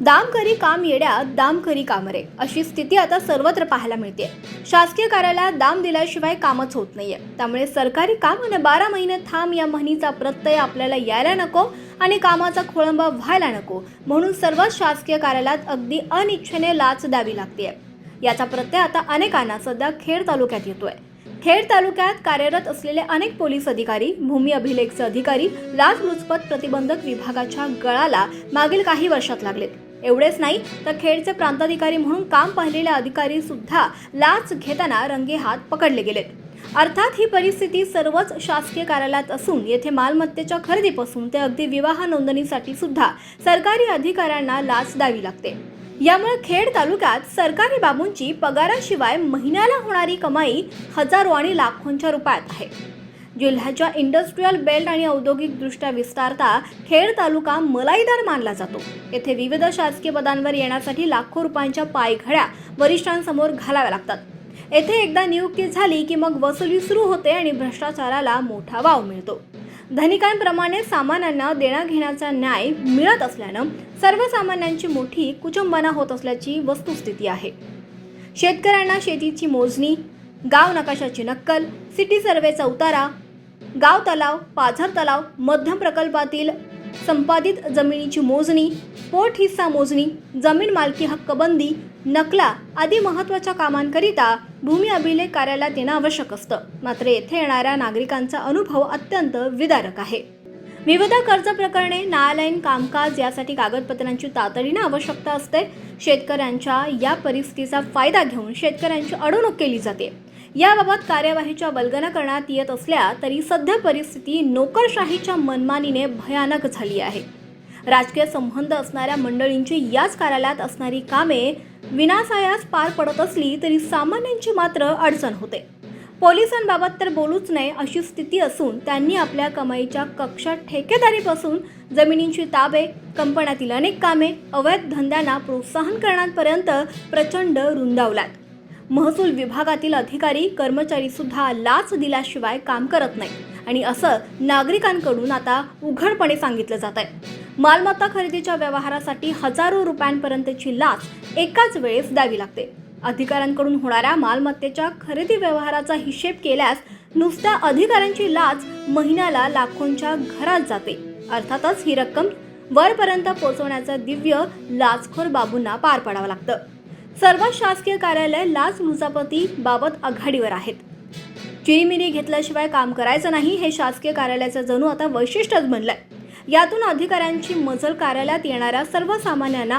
दाम काम येड्या दाम करी कामरे. अशी स्थिती आता सर्वत्र पाहायला मिळते शासकीय कार्यालयात दाम दिल्याशिवाय कामच होत नाहीये. त्यामुळे सरकारी काम आणि बारा महिने थांब या म्हणीचा प्रत्यय आपल्याला यायला नको आणि कामाचा खोळंबा व्हायला नको म्हणून सर्वच शासकीय कार्यालयात अगदी अनिच्छेने लाच द्यावी लागते याचा प्रत्यय आता अनेकांना सध्या खेड तालुक्यात येतोय. खेड तालुक्यात कार्यरत असलेले अनेक पोलीस अधिकारी भूमी अभिलेखचे अधिकारी लाचलुचपत प्रतिबंधक विभागाच्या गळाला मागील काही वर्षात लागलेत. एवढेच नाही तर खेडचे प्रांताधिकारी म्हणून काम पाहिलेले अधिकारी सुद्धा लाच घेताना रंगे हात पकडले गेलेत. अर्थात ही परिस्थिती सर्वच शासकीय कार्यालयात असून येथे मालमत्तेच्या खरेदीपासून ते अगदी विवाह नोंदणीसाठी सुद्धा सरकारी अधिकाऱ्यांना लाच द्यावी लागते. यामुळे खेड तालुक्यात सरकारी बाबूंची पगाराशिवाय महिन्याला होणारी कमाई हजारो आणि लाखोंच्या रुपयात आहे. जिल्ह्याच्या इंडस्ट्रीयल बेल्ट आणि औद्योगिकदृष्ट्या विस्तारता खेड तालुका मलाईदार मानला जातो. येथे विविध शासकीय पदांवर येण्यासाठी लाखो रुपयांच्या पायघड्या वरिष्ठांसमोर घालाव्या लागतात. येथे एकदा नियुक्ती झाली की मग वसुली सुरू होते आणि भ्रष्टाचाराला मोठा वाव मिळतो. धनिकांप्रमाणे सामान्यांना देण्याघेण्याचा न्याय मिळत असल्यानं सर्वसामान्यांची मोठी कुचंबना होत असल्याची वस्तुस्थिती आहे. शेतकऱ्यांना शेतीची मोजणी गाव नकाशाची नक्कल सिटी सर्वेचा उतारा गाव तलाव पाझर तलाव मध्यम प्रकल्पातील संपादित जमिनीची मोजणी पोट हिस्सा मोजणी जमीन मालकी हक्क बंदी नकला आदी महत्त्वाच्या कामांकरिता भूमी अभिलेख कार्यालयात येणं आवश्यक असतं. मात्र येथे येणाऱ्या नागरिकांचा अनुभव अत्यंत विदारक आहे. विविध कर्ज प्रकरणे न्यायालयीन कामकाज यासाठी कागदपत्रांची तातडीनं आवश्यकता असते. शेतकऱ्यांच्या या परिस्थितीचा फायदा घेऊन शेतकऱ्यांची अडवणूक केली जाते. याबाबत कार्यवाहीच्या बलगना करण्यात येत असल्या तरी सध्या परिस्थिती नोकरशाहीच्या मनमानीने भयानक झाली आहे. राजकीय संबंध असणाऱ्या मंडळींची याच कार्यालयात असणारी कामे विनासायास पार पडत असली तरी सामान्यांची मात्र अडचण होते. पोलिसांबाबत तर बोलूच नये अशी स्थिती असून त्यांनी आपल्या कमाईच्या कक्षात ठेकेदारीपासून जमिनींची ताबे कंपन्यातील अनेक कामे अवैध धंद्यांना प्रोत्साहन करण्यापर्यंत प्रचंड रुंदावल्यात महसूल विभागातील अधिकारी कर्मचारी सुद्धा लाच दिल्याशिवाय काम करत नाही. आणि असं नागरिकांकडून आता उघडपणे सांगितलं जात आहे. मालमत्ता खरेदीच्या व्यवहारासाठी हजारो रुपयांपर्यंतची लाच एकाच वेळेस द्यावी लागते. अधिकाऱ्यांकडून होणाऱ्या मालमत्तेच्या खरेदी व्यवहाराचा हिशेब केल्यास नुसत्या अधिकाऱ्यांची लाच महिन्याला लाखोंच्या घरात जाते. अर्थातच ही रक्कम वरपर्यंत पोहोचवण्याचं दिव्य लाचखोर बाबूंना पार पाडावं लागतं. सर्व शासकीय कार्यालय लाच लुचापती बाबत आघाडीवर आहेत. चिरीमिरी घेतल्याशिवाय काम करायचं नाही हे शासकीय कार्यालयाचं जणू आता वैशिष्ट्यच बनलंय. यातून अधिकाऱ्यांची मजल कार्यालयात येणाऱ्या सर्वसामान्यांना